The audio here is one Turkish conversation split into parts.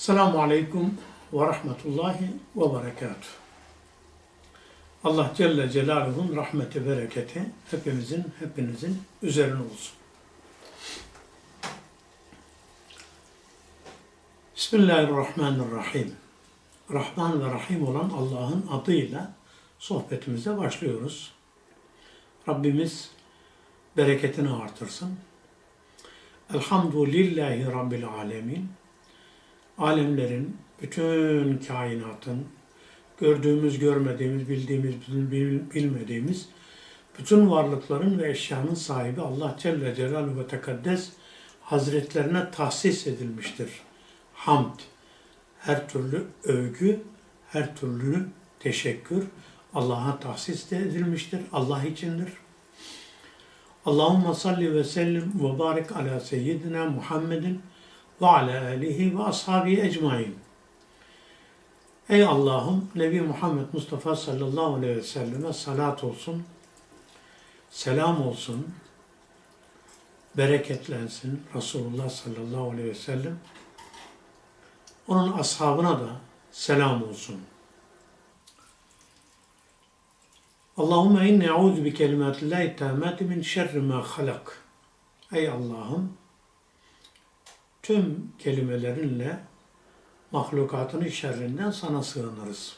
Selamun Aleyküm ve Rahmetullahi ve Berekatuhu. Allah Celle Celaluhu'nun rahmeti, bereketi hepimizin, hepinizin üzerine olsun. Bismillahirrahmanirrahim. Rahman ve Rahim olan Allah'ın adıyla sohbetimize başlıyoruz. Rabbimiz bereketini artırsın. Elhamdülillahi Rabbil Alemin. Alemlerin, bütün kainatın, gördüğümüz, görmediğimiz, bildiğimiz, bil- bilmediğimiz bütün varlıkların ve eşyanın sahibi Allah Celle Celaluhu ve Tekaddes Hazretlerine tahsis edilmiştir. Hamd, her türlü övgü, her türlü teşekkür Allah'a tahsis edilmiştir. Allah içindir. Allahümme salli ve sellim ve barik ala seyyidina Muhammedin ve ala alihi ve ashabi ecmain. Ey Allah'ım Nebi Muhammed Mustafa sallallahu aleyhi ve selleme salat olsun, selam olsun, bereketlensin Resulullah sallallahu aleyhi ve sellem. Onun ashabına da selam olsun. Allahümme inni eûzu bi kelimatillahi tammati min şerri ma halak. Ey Allah'ım tüm kelimelerinle mahlukatının şerrinden sana sığınırız.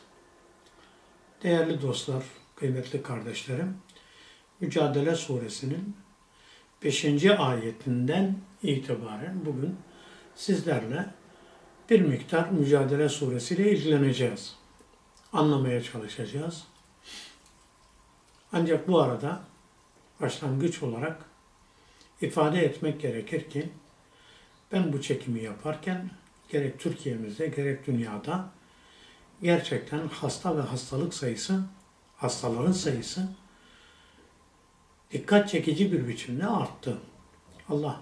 Değerli dostlar, kıymetli kardeşlerim, Mücadele Suresinin 5. ayetinden itibaren bugün sizlerle bir miktar Mücadele Suresi ile ilgileneceğiz. Anlamaya çalışacağız. Ancak bu arada başlangıç olarak ifade etmek gerekir ki ben bu çekimi yaparken gerek Türkiye'mizde gerek dünyada gerçekten hasta ve hastalık sayısı, hastaların sayısı dikkat çekici bir biçimde arttı. Allah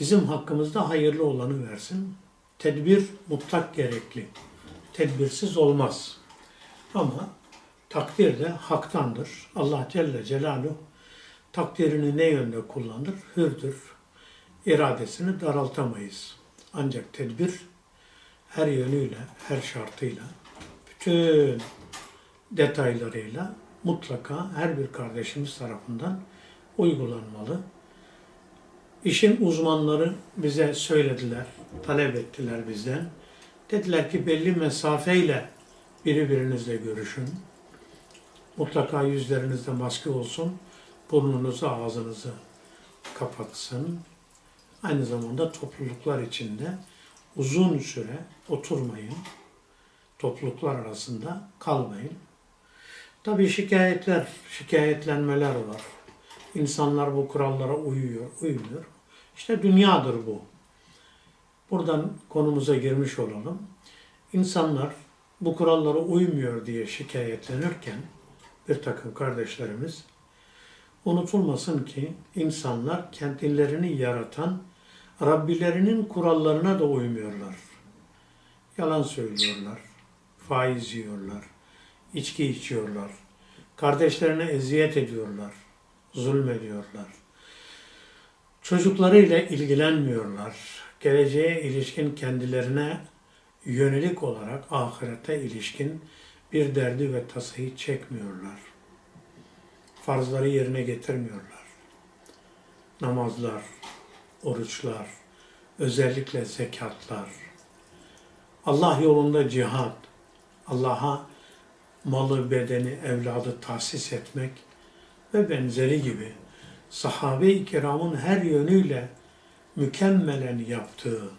bizim hakkımızda hayırlı olanı versin. Tedbir mutlak gerekli. Tedbirsiz olmaz. Ama takdir de haktandır. Allah Celle Celaluhu takdirini ne yönde kullanır? Hürdür. İradesini daraltamayız. Ancak tedbir her yönüyle, her şartıyla, bütün detaylarıyla mutlaka her bir kardeşimiz tarafından uygulanmalı. İşin uzmanları bize söylediler, talep ettiler bizden. Dediler ki belli mesafeyle birbirinizle görüşün. Mutlaka yüzlerinizde maske olsun, burnunuzu, ağzınızı kapatsın. Aynı zamanda topluluklar içinde uzun süre oturmayın. Topluluklar arasında kalmayın. Tabii şikayetler, şikayetlenmeler var. İnsanlar bu kurallara uyuyor, uymuyor. İşte dünyadır bu. Buradan konumuza girmiş olalım. İnsanlar bu kurallara uymuyor diye şikayetlenirken bir takım kardeşlerimiz unutulmasın ki insanlar kendilerini yaratan Rabbilerinin kurallarına da uymuyorlar. Yalan söylüyorlar, faiz yiyorlar, içki içiyorlar, kardeşlerine eziyet ediyorlar, zulmediyorlar. Çocuklarıyla ilgilenmiyorlar. Geleceğe ilişkin kendilerine yönelik olarak ahirete ilişkin bir derdi ve tasayı çekmiyorlar. Farzları yerine getirmiyorlar. Namazlar, oruçlar, özellikle zekatlar, Allah yolunda cihat, Allah'a malı, bedeni, evladı tahsis etmek ve benzeri gibi sahabe-i kiramın her yönüyle mükemmelen yaptığı,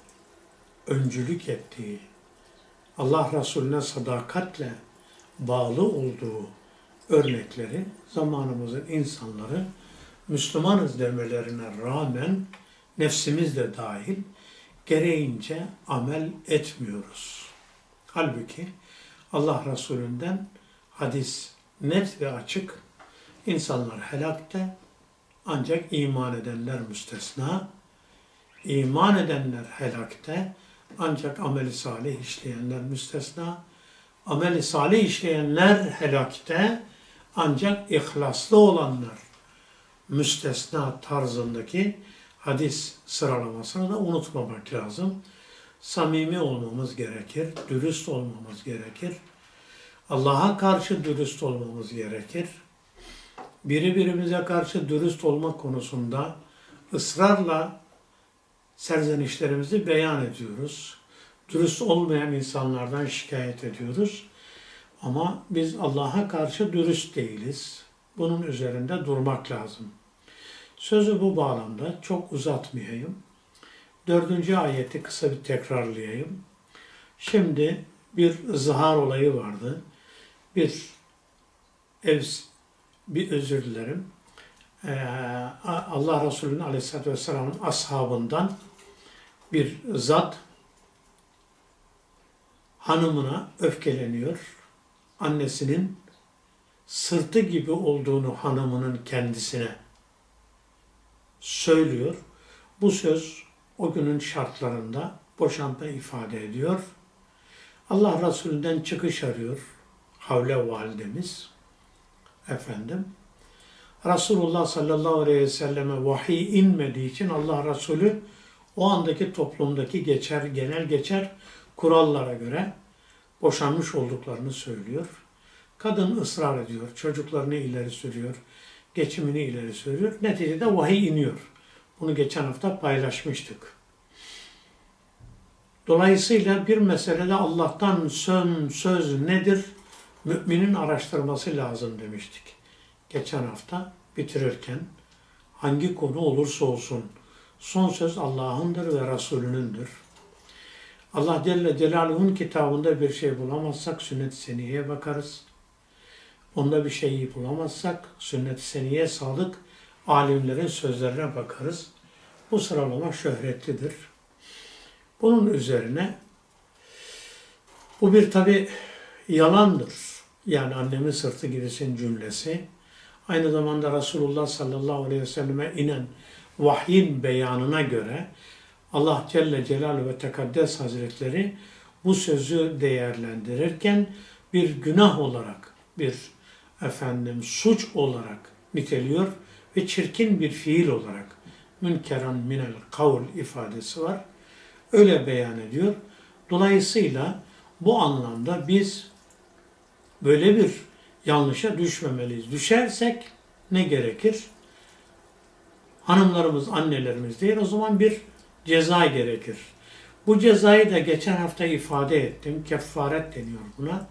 öncülük ettiği, Allah Resulüne sadakatle bağlı olduğu örnekleri zamanımızın insanları Müslümanız demelerine rağmen nefsimiz de dahil gereğince amel etmiyoruz. Halbuki Allah Resulünden hadis net ve açık. İnsanlar helakte ancak iman edenler müstesna. İman edenler helakte ancak ameli salih işleyenler müstesna. Ameli salih işleyenler helakte ancak ihlaslı olanlar müstesna tarzındaki hadis sıralamasını da unutmamak lazım. samimi olmamız gerekir, dürüst olmamız gerekir. Allah'a karşı dürüst olmamız gerekir. Biri birimize karşı dürüst olma konusunda ısrarla serzenişlerimizi beyan ediyoruz. Dürüst olmayan insanlardan şikayet ediyoruz. Ama biz Allah'a karşı dürüst değiliz. Bunun üzerinde durmak lazım. Sözü bu bağlamda çok uzatmayayım. Dördüncü ayeti kısa bir tekrarlayayım. Şimdi bir zihar olayı vardı. Bir ev, bir özür dilerim. Ee, Allah Resulü'nün aleyhissalatü vesselamın ashabından bir zat hanımına öfkeleniyor. Annesinin sırtı gibi olduğunu hanımının kendisine söylüyor. Bu söz o günün şartlarında boşanma ifade ediyor. Allah Resulü'nden çıkış arıyor. Havle validemiz. Efendim. Resulullah sallallahu aleyhi ve selleme vahiy inmediği için Allah Resulü o andaki toplumdaki geçer, genel geçer kurallara göre boşanmış olduklarını söylüyor. Kadın ısrar ediyor, çocuklarını ileri sürüyor, geçimini ileri sürüyor. Neticede vahiy iniyor. Bunu geçen hafta paylaşmıştık. Dolayısıyla bir meselede Allah'tan söz, söz nedir? Müminin araştırması lazım demiştik. Geçen hafta bitirirken hangi konu olursa olsun son söz Allah'ındır ve Resulünündür. Allah Celle Celaluhu'nun kitabında bir şey bulamazsak sünnet-i seniyeye bakarız. Onda bir şeyi bulamazsak sünnet-i seniye sadık alimlerin sözlerine bakarız. Bu sıralama şöhretlidir. Bunun üzerine bu bir tabi yalandır. Yani annemin sırtı gibisin cümlesi. Aynı zamanda Resulullah sallallahu aleyhi ve selleme inen vahyin beyanına göre Allah Celle Celaluhu ve Tekaddes Hazretleri bu sözü değerlendirirken bir günah olarak, bir efendim suç olarak niteliyor ve çirkin bir fiil olarak münkeran minel kavl ifadesi var. Öyle beyan ediyor. Dolayısıyla bu anlamda biz böyle bir yanlışa düşmemeliyiz. Düşersek ne gerekir? Hanımlarımız, annelerimiz değil o zaman bir ceza gerekir. Bu cezayı da geçen hafta ifade ettim. Kefaret deniyor buna.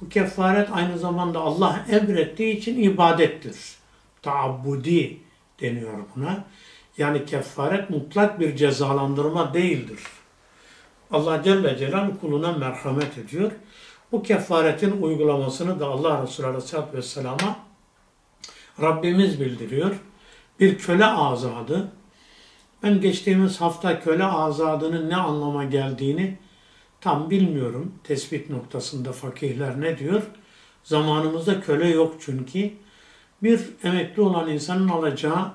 Bu kefaret aynı zamanda Allah emrettiği için ibadettir. Taabbudi deniyor buna. Yani kefaret mutlak bir cezalandırma değildir. Allah Celle Celaluhu kuluna merhamet ediyor. Bu kefaretin uygulamasını da Allah Resulü Aleyhisselatü Vesselam'a Rabbimiz bildiriyor. Bir köle azadı. Ben geçtiğimiz hafta köle azadının ne anlama geldiğini tam bilmiyorum. Tespit noktasında fakihler ne diyor? Zamanımızda köle yok çünkü. Bir emekli olan insanın alacağı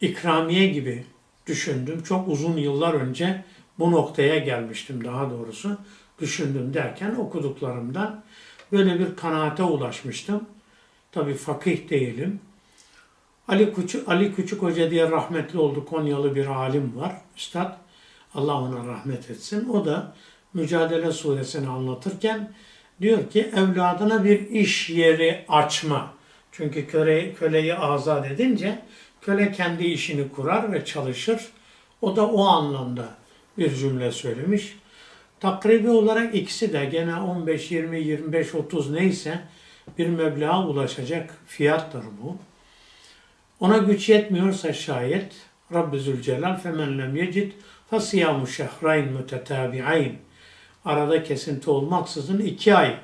ikramiye gibi düşündüm. Çok uzun yıllar önce bu noktaya gelmiştim daha doğrusu. Düşündüm derken okuduklarımdan böyle bir kanaate ulaşmıştım. Tabii fakih değilim. Ali Küçük, Ali Küçük Hoca diye rahmetli oldu Konyalı bir alim var. Üstad Allah ona rahmet etsin. O da Mücadele suresini anlatırken diyor ki evladına bir iş yeri açma. Çünkü köle, köleyi azat edince köle kendi işini kurar ve çalışır. O da o anlamda bir cümle söylemiş. Takribi olarak ikisi de gene 15, 20, 25, 30 neyse bir meblağa ulaşacak fiyattır bu. Ona güç yetmiyorsa şayet Rabbi Zülcelal femen lem yecid fasiyamu şehrayn mütetabi'ayn arada kesinti olmaksızın iki ay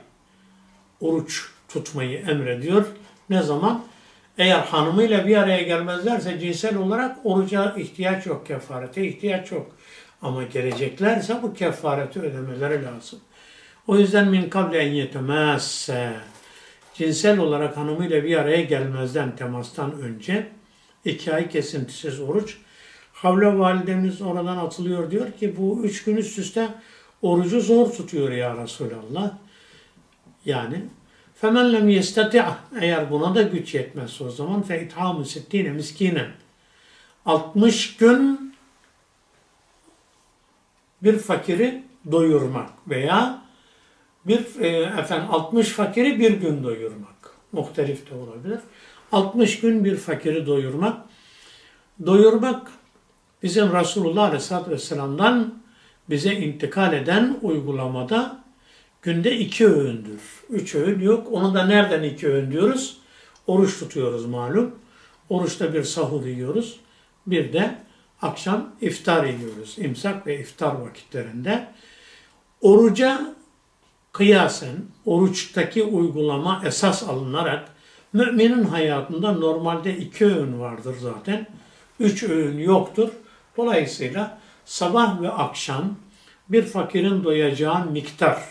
oruç tutmayı emrediyor. Ne zaman? Eğer hanımıyla bir araya gelmezlerse cinsel olarak oruca ihtiyaç yok, kefarete ihtiyaç yok. Ama geleceklerse bu kefareti ödemeleri lazım. O yüzden min kable en yetemesse cinsel olarak hanımıyla bir araya gelmezden temastan önce iki ay kesintisiz oruç. Havle validemiz oradan atılıyor diyor ki bu üç gün üst üste orucu zor tutuyor ya Resulallah. Yani فَمَنْ لَمْ يَسْتَطِعْ Eğer buna da güç yetmezse o zaman فَاِتْحَامُ سِتِّينَ miskinen 60 gün bir fakiri doyurmak veya bir e, efendim 60 fakiri bir gün doyurmak. Muhtelif de olabilir. 60 gün bir fakiri doyurmak. Doyurmak bizim Resulullah Aleyhisselatü Vesselam'dan bize intikal eden uygulamada günde iki öğündür. Üç öğün yok. Onu da nereden iki öğün diyoruz? Oruç tutuyoruz malum. Oruçta bir sahur yiyoruz. Bir de akşam iftar yiyoruz. İmsak ve iftar vakitlerinde. Oruca kıyasen oruçtaki uygulama esas alınarak müminin hayatında normalde iki öğün vardır zaten. Üç öğün yoktur. Dolayısıyla sabah ve akşam bir fakirin doyacağı miktar.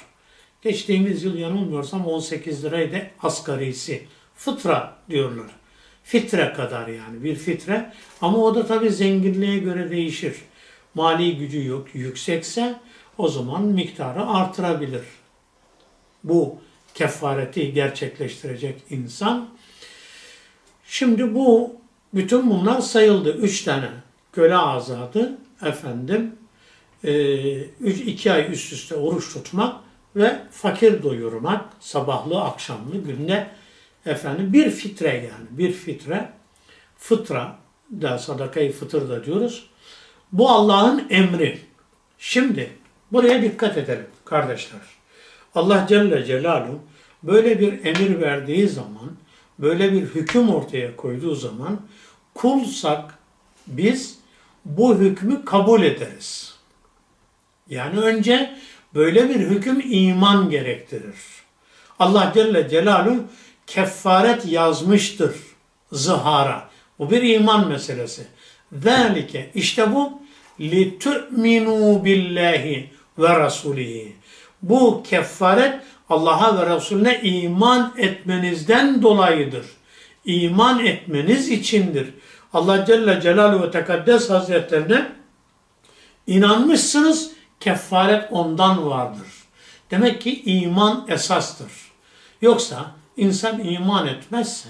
Geçtiğimiz yıl yanılmıyorsam 18 liraydı asgarisi. Fıtra diyorlar. Fitre kadar yani bir fitre. Ama o da tabii zenginliğe göre değişir. Mali gücü yok yüksekse o zaman miktarı artırabilir. Bu kefareti gerçekleştirecek insan. Şimdi bu bütün bunlar sayıldı. Üç tane köle azadı, efendim, e, iki ay üst üste oruç tutmak ve fakir doyurmak, sabahlı akşamlı günde efendim bir fitre yani bir fitre, fıtra da sadakayı fıtır da diyoruz. Bu Allah'ın emri. Şimdi buraya dikkat edelim kardeşler. Allah Celle Celaluhu böyle bir emir verdiği zaman, böyle bir hüküm ortaya koyduğu zaman kulsak biz bu hükmü kabul ederiz. Yani önce böyle bir hüküm iman gerektirir. Allah Celle Celaluhu kefaret yazmıştır zihara. Bu bir iman meselesi. Zalike işte bu li tu'minu billahi ve rasulihi. Bu kefaret Allah'a ve Resulüne iman etmenizden dolayıdır. İman etmeniz içindir. Allah Celle Celaluhu ve Tekaddes Hazretlerine inanmışsınız, kefaret ondan vardır. Demek ki iman esastır. Yoksa insan iman etmezse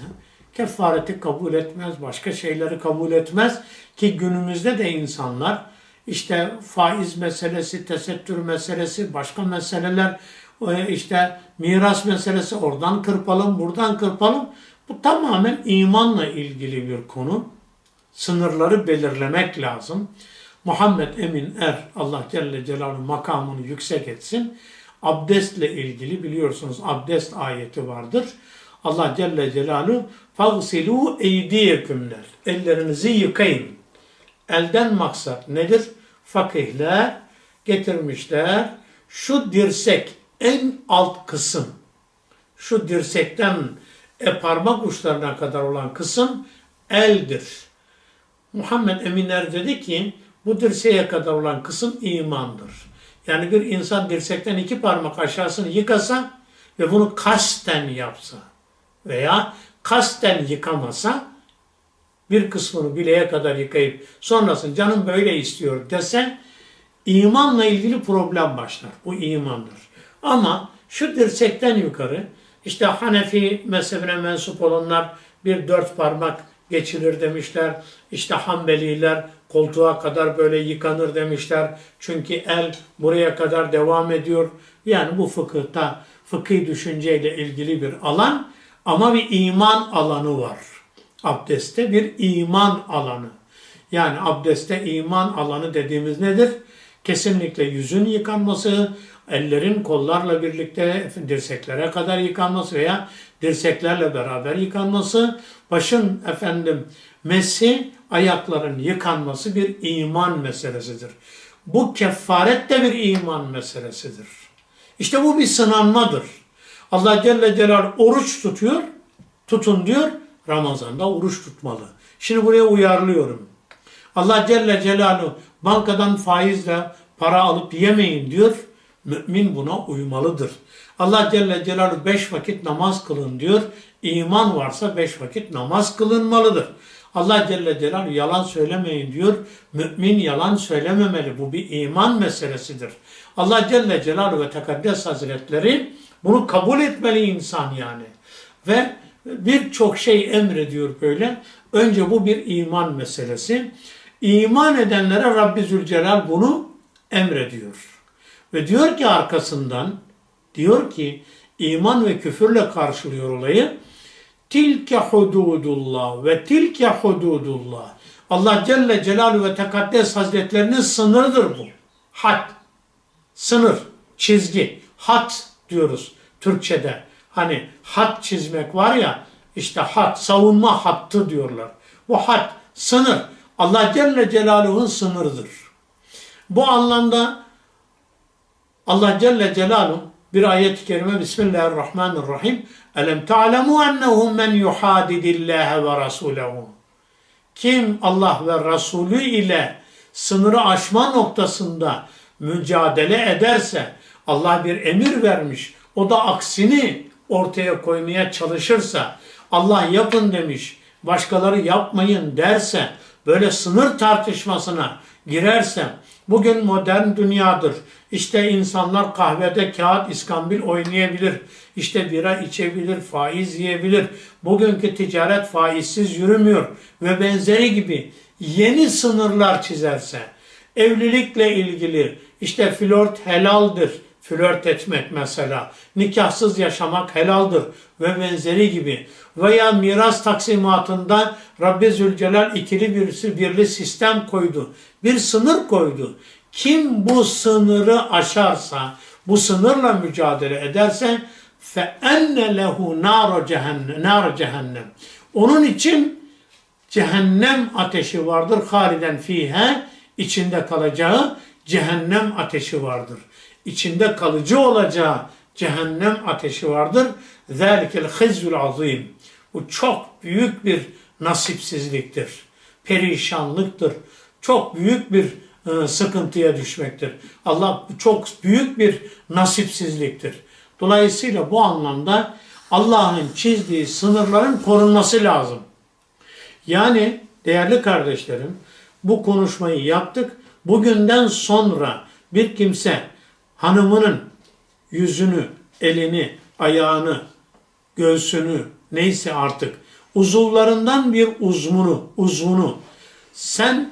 kefareti kabul etmez, başka şeyleri kabul etmez ki günümüzde de insanlar işte faiz meselesi, tesettür meselesi, başka meseleler, e, işte miras meselesi oradan kırpalım, buradan kırpalım. Bu tamamen imanla ilgili bir konu Sınırları belirlemek lazım. Muhammed Emin Er, Allah Celle Celaluhu makamını yüksek etsin. Abdestle ilgili biliyorsunuz abdest ayeti vardır. Allah Celle Celaluhu فَغْسِلُوا اَيْدِيَكُمْ der. Ellerinizi yıkayın. Elden maksat nedir? Fakihler getirmişler. Şu dirsek en alt kısım. Şu dirsekten e, parmak uçlarına kadar olan kısım eldir. Muhammed Eminer dedi ki bu dirseğe kadar olan kısım imandır. Yani bir insan dirsekten iki parmak aşağısını yıkasa ve bunu kasten yapsa veya kasten yıkamasa bir kısmını bileğe kadar yıkayıp sonrasında canım böyle istiyor dese imanla ilgili problem başlar. Bu imandır. Ama şu dirsekten yukarı işte Hanefi mezhebine mensup olanlar bir dört parmak geçirir demişler. İşte Hanbeliler koltuğa kadar böyle yıkanır demişler. Çünkü el buraya kadar devam ediyor. Yani bu fıkıhta, fıkhi düşünceyle ilgili bir alan ama bir iman alanı var. Abdestte bir iman alanı. Yani abdestte iman alanı dediğimiz nedir? Kesinlikle yüzün yıkanması, ellerin kollarla birlikte dirseklere kadar yıkanması veya dirseklerle beraber yıkanması, başın efendim mesi, ayakların yıkanması bir iman meselesidir. Bu kefaret de bir iman meselesidir. İşte bu bir sınanmadır. Allah Celle Celal oruç tutuyor, tutun diyor, Ramazan'da oruç tutmalı. Şimdi buraya uyarlıyorum. Allah Celle Celaluhu bankadan faizle para alıp yemeyin diyor. Mümin buna uymalıdır. Allah Celle Celaluhu beş vakit namaz kılın diyor. İman varsa beş vakit namaz kılınmalıdır. Allah Celle Celaluhu yalan söylemeyin diyor. Mümin yalan söylememeli. Bu bir iman meselesidir. Allah Celle Celaluhu ve Tekaddes Hazretleri bunu kabul etmeli insan yani. Ve birçok şey emrediyor böyle. Önce bu bir iman meselesi. İman edenlere Rabbi Zülcelal bunu emrediyor. Ve diyor ki arkasından, diyor ki iman ve küfürle karşılıyor olayı. Tilke hududullah ve tilke hududullah. Allah Celle Celaluhu ve Tekaddes Hazretlerinin sınırıdır bu. Had. Sınır, çizgi. Hat diyoruz Türkçe'de. Hani hat çizmek var ya, işte hat, savunma hattı diyorlar. Bu hat, sınır. Allah Celle Celaluhu'nun sınırıdır. Bu anlamda Allah Celle Celaluhu bir ayet-i kerime Bismillahirrahmanirrahim. Elem ta'lemu ennehu men yuhadidillâhe ve rasûlehu. Kim Allah ve Resulü ile sınırı aşma noktasında mücadele ederse Allah bir emir vermiş. O da aksini ortaya koymaya çalışırsa Allah yapın demiş. Başkaları yapmayın derse böyle sınır tartışmasına girerse bugün modern dünyadır. İşte insanlar kahvede kağıt iskambil oynayabilir. İşte bira içebilir, faiz yiyebilir. Bugünkü ticaret faizsiz yürümüyor ve benzeri gibi yeni sınırlar çizerse evlilikle ilgili işte flört helaldir Flört etmek mesela, nikahsız yaşamak helaldir ve benzeri gibi. Veya miras taksimatında Rabbi Zülcelal ikili birisi birli sistem koydu. Bir sınır koydu. Kim bu sınırı aşarsa, bu sınırla mücadele ederse فَاَنَّ لَهُ نَارَ cehennem, nar cehennem. Onun için cehennem ateşi vardır. Haliden fihe içinde kalacağı cehennem ateşi vardır. içinde kalıcı olacağı cehennem ateşi vardır. Zelikel hizyul azim. Bu çok büyük bir nasipsizliktir. Perişanlıktır. Çok büyük bir e, sıkıntıya düşmektir. Allah çok büyük bir nasipsizliktir. Dolayısıyla bu anlamda Allah'ın çizdiği sınırların korunması lazım. Yani değerli kardeşlerim bu konuşmayı yaptık. Bugünden sonra bir kimse hanımının yüzünü, elini, ayağını, göğsünü neyse artık uzuvlarından bir uzvunu, uzvunu sen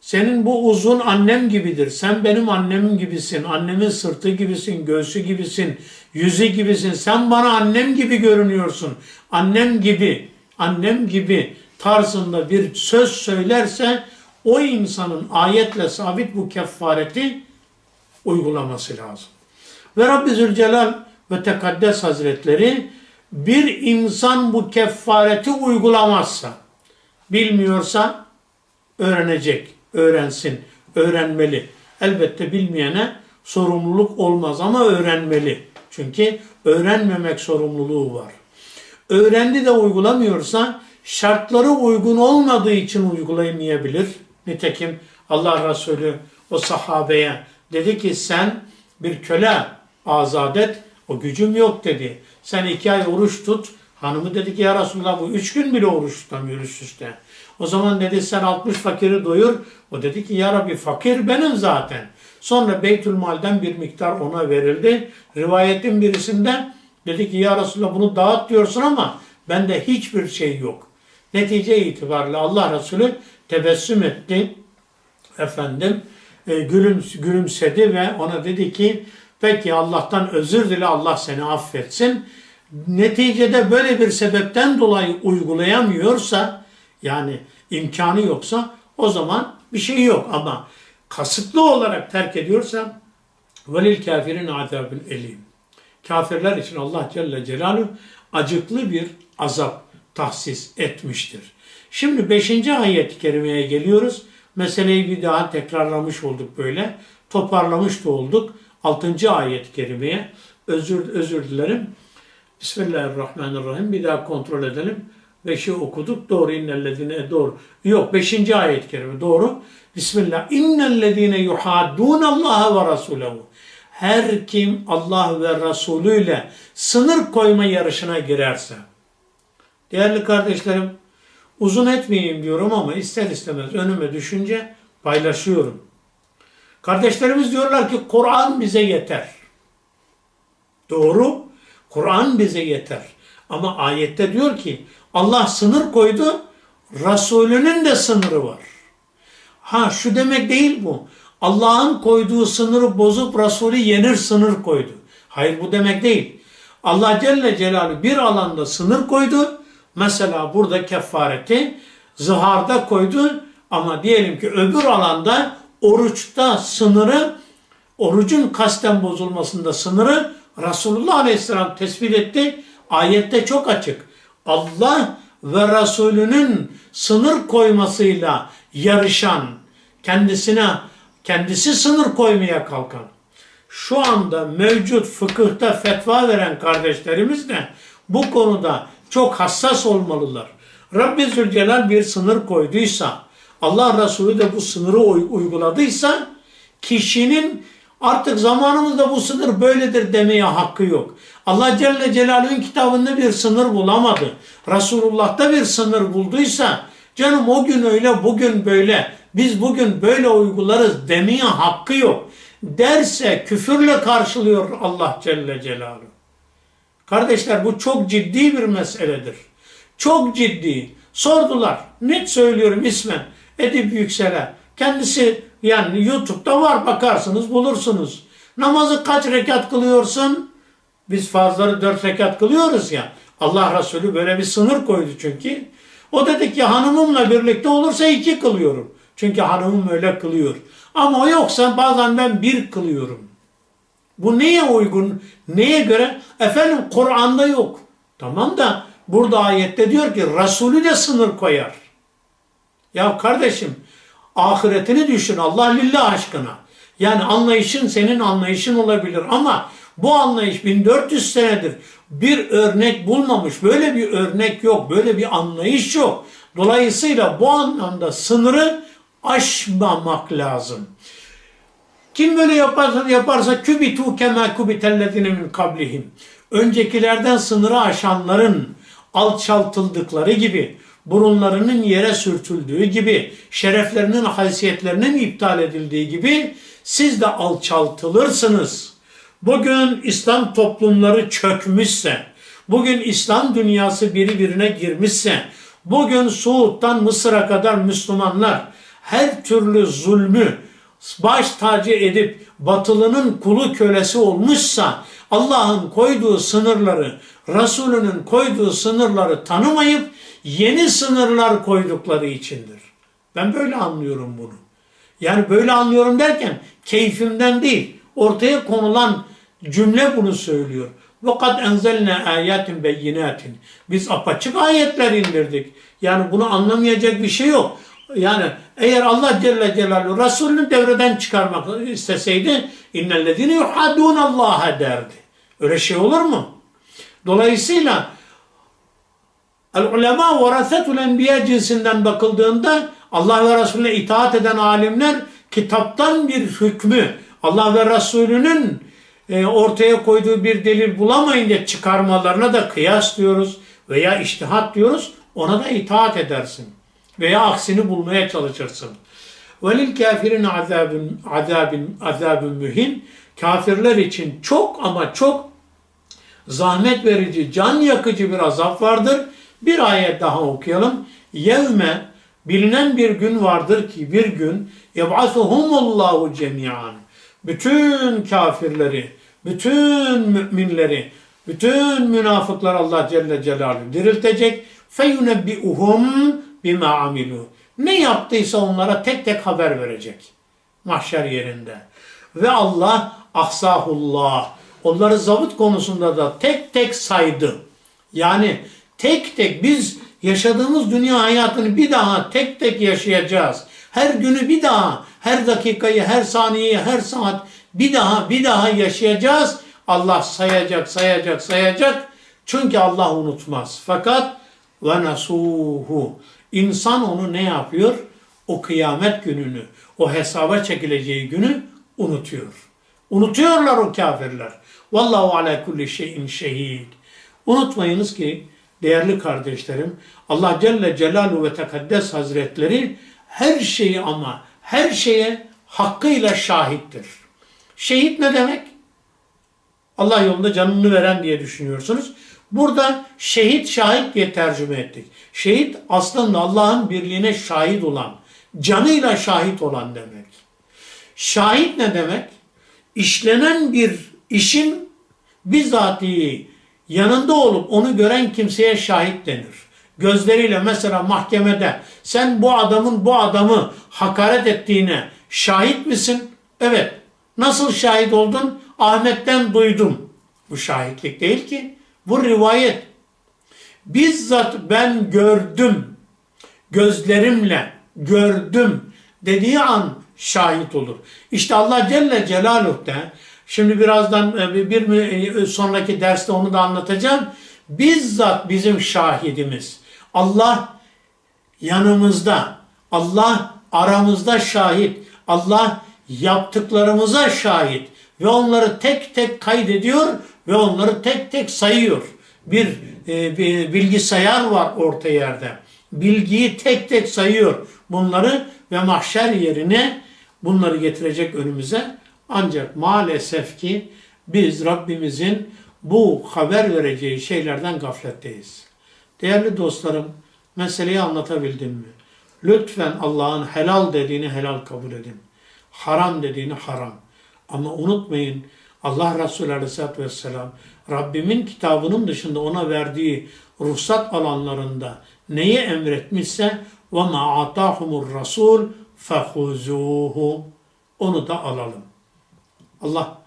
senin bu uzun annem gibidir. Sen benim annemim gibisin. Annemin sırtı gibisin, göğsü gibisin, yüzü gibisin. Sen bana annem gibi görünüyorsun. Annem gibi, annem gibi tarzında bir söz söylerse o insanın ayetle sabit bu kefareti uygulaması lazım. Ve Rabbi Zülcelal ve Tekaddes Hazretleri bir insan bu kefareti uygulamazsa, bilmiyorsa öğrenecek, öğrensin, öğrenmeli. Elbette bilmeyene sorumluluk olmaz ama öğrenmeli. Çünkü öğrenmemek sorumluluğu var. Öğrendi de uygulamıyorsa şartları uygun olmadığı için uygulayamayabilir. Nitekim Allah Resulü o sahabeye dedi ki sen bir köle azat et, o gücüm yok dedi. Sen iki ay oruç tut. Hanımı dedi ki ya Resulullah bu üç gün bile oruç tutamıyor üst. O zaman dedi sen 60 fakiri doyur. O dedi ki ya Rabbi fakir benim zaten. Sonra Beytülmal'den bir miktar ona verildi. Rivayetin birisinde dedi ki ya Resulallah bunu dağıt diyorsun ama bende hiçbir şey yok. Netice itibariyle Allah Resulü tebessüm etti. Efendim e, gülüm, gülümsedi ve ona dedi ki peki Allah'tan özür dile Allah seni affetsin. Neticede böyle bir sebepten dolayı uygulayamıyorsa yani imkanı yoksa o zaman bir şey yok ama kasıtlı olarak terk ediyorsa velil kafirin azabın elim. Kafirler için Allah Celle Celaluhu acıklı bir azap tahsis etmiştir. Şimdi 5. ayet-i kerimeye geliyoruz. Meseleyi bir daha tekrarlamış olduk böyle. Toparlamış da olduk. 6. ayet-i kerimeye. Özür, özür dilerim. Bismillahirrahmanirrahim. Bir daha kontrol edelim. Beşi okuduk. Doğru innellezine doğru. Yok beşinci ayet kerime doğru. Bismillah. İnnellezine yuhaddun Allah ve Resulehu. Her kim Allah ve Resulü ile sınır koyma yarışına girerse. Değerli kardeşlerim, uzun etmeyeyim diyorum ama ister istemez önüme düşünce paylaşıyorum. Kardeşlerimiz diyorlar ki Kur'an bize yeter. Doğru, Kur'an bize yeter. Ama ayette diyor ki Allah sınır koydu, Resulünün de sınırı var. Ha şu demek değil bu. Allah'ın koyduğu sınırı bozup Resulü yenir sınır koydu. Hayır bu demek değil. Allah Celle Celaluhu bir alanda sınır koydu. Mesela burada kefareti zıharda koydu ama diyelim ki öbür alanda oruçta sınırı orucun kasten bozulmasında sınırı Resulullah Aleyhisselam tespit etti. Ayette çok açık. Allah ve Resulünün sınır koymasıyla yarışan, kendisine kendisi sınır koymaya kalkan, şu anda mevcut fıkıhta fetva veren kardeşlerimiz de bu konuda çok hassas olmalılar. Rabbi Zülcelal bir sınır koyduysa, Allah Resulü de bu sınırı uyguladıysa, kişinin artık zamanımızda bu sınır böyledir demeye hakkı yok. Allah Celle Celaluhu'nun kitabında bir sınır bulamadı. Resulullah'ta bir sınır bulduysa, canım o gün öyle, bugün böyle, biz bugün böyle uygularız demeye hakkı yok. Derse küfürle karşılıyor Allah Celle Celaluhu. Kardeşler bu çok ciddi bir meseledir. Çok ciddi. Sordular. Net söylüyorum ismen. Edip Yüksel'e. Kendisi yani YouTube'da var bakarsınız bulursunuz. Namazı kaç rekat kılıyorsun? Biz farzları dört rekat kılıyoruz ya. Allah Resulü böyle bir sınır koydu çünkü. O dedi ki hanımımla birlikte olursa iki kılıyorum. Çünkü hanımım öyle kılıyor. Ama o yoksa bazen ben bir kılıyorum. Bu neye uygun? Neye göre? Efendim Kur'an'da yok. Tamam da burada ayette diyor ki Resulü de sınır koyar. Ya kardeşim ahiretini düşün Allah lillah aşkına. Yani anlayışın senin anlayışın olabilir ama bu anlayış 1400 senedir bir örnek bulmamış. Böyle bir örnek yok. Böyle bir anlayış yok. Dolayısıyla bu anlamda sınırı aşmamak lazım. Kim böyle yaparsa, yaparsa kübitu kema kubitellezine min kablihim. Öncekilerden sınırı aşanların alçaltıldıkları gibi, burunlarının yere sürtüldüğü gibi, şereflerinin, haysiyetlerinin iptal edildiği gibi siz de alçaltılırsınız. Bugün İslam toplumları çökmüşse, bugün İslam dünyası birbirine girmişse, bugün Suud'dan Mısır'a kadar Müslümanlar her türlü zulmü baş tacı edip batılının kulu kölesi olmuşsa Allah'ın koyduğu sınırları, Resulünün koyduğu sınırları tanımayıp yeni sınırlar koydukları içindir. Ben böyle anlıyorum bunu. Yani böyle anlıyorum derken keyfimden değil. Ortaya konulan cümle bunu söylüyor. Vakat enzelne ayatin beyinatin. Biz apaçık ayetler indirdik. Yani bunu anlamayacak bir şey yok. Yani eğer Allah Celle Celaluhu Resulünü devreden çıkarmak isteseydi innellezine yuhaddun Allah'a derdi. Öyle şey olur mu? Dolayısıyla el ulema varasetul enbiya cinsinden bakıldığında Allah ve Resulüne itaat eden alimler kitaptan bir hükmü Allah ve Resulünün e, ortaya koyduğu bir delil bulamayınca çıkarmalarına da kıyas diyoruz veya iştihat diyoruz ona da itaat edersin veya aksini bulmaya çalışırsın. Velil kafirin azabun azabun azabun mühin. Kafirler için çok ama çok zahmet verici, can yakıcı bir azap vardır. Bir ayet daha okuyalım. Yevme bilinen bir gün vardır ki bir gün yeb'asuhumullahu cemiyan. Bütün kafirleri, bütün müminleri, bütün münafıklar Allah Celle Celaluhu diriltecek. Feyunebbi'uhum bima amilu. Ne yaptıysa onlara tek tek haber verecek. Mahşer yerinde. Ve Allah ahsahullah. Onları zabıt konusunda da tek tek saydı. Yani tek tek biz yaşadığımız dünya hayatını bir daha tek tek yaşayacağız. Her günü bir daha, her dakikayı, her saniyeyi, her saat bir daha, bir daha yaşayacağız. Allah sayacak, sayacak, sayacak. Çünkü Allah unutmaz. Fakat ve nasuhu. İnsan onu ne yapıyor? O kıyamet gününü, o hesaba çekileceği günü unutuyor. Unutuyorlar o kafirler. Vallahu ala kulli şeyin şehid. Unutmayınız ki değerli kardeşlerim Allah Celle Celaluhu ve Tekaddes Hazretleri her şeyi ama her şeye hakkıyla şahittir. Şehit ne demek? Allah yolunda canını veren diye düşünüyorsunuz. Burada şehit şahit diye tercüme ettik. Şehit aslında Allah'ın birliğine şahit olan, canıyla şahit olan demek. Şahit ne demek? İşlenen bir işin bizatihi yanında olup onu gören kimseye şahit denir. Gözleriyle mesela mahkemede sen bu adamın bu adamı hakaret ettiğine şahit misin? Evet. Nasıl şahit oldun? Ahmet'ten duydum. Bu şahitlik değil ki. Bu rivayet. Bizzat ben gördüm. Gözlerimle gördüm dediği an şahit olur. İşte Allah Celle Celaluhu şimdi birazdan e, bir, bir sonraki derste onu da anlatacağım. Bizzat bizim şahidimiz. Allah yanımızda. Allah aramızda şahit. Allah yaptıklarımıza şahit ve onları tek tek kaydediyor ve onları tek tek sayıyor. Bir, e, bilgisayar var orta yerde. Bilgiyi tek tek sayıyor bunları ve mahşer yerine bunları getirecek önümüze. Ancak maalesef ki biz Rabbimizin bu haber vereceği şeylerden gafletteyiz. Değerli dostlarım, meseleyi anlatabildim mi? Lütfen Allah'ın helal dediğini helal kabul edin. Haram dediğini haram. Ama unutmayın Allah Resulü Aleyhisselatü Vesselam Rabbimin kitabının dışında ona verdiği ruhsat alanlarında neyi emretmişse وَمَا عَطَاهُمُ الرَّسُولُ فَخُزُوهُ Onu da alalım. Allah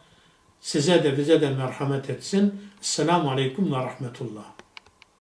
size de bize de merhamet etsin. Esselamu Aleyküm ve Rahmetullah.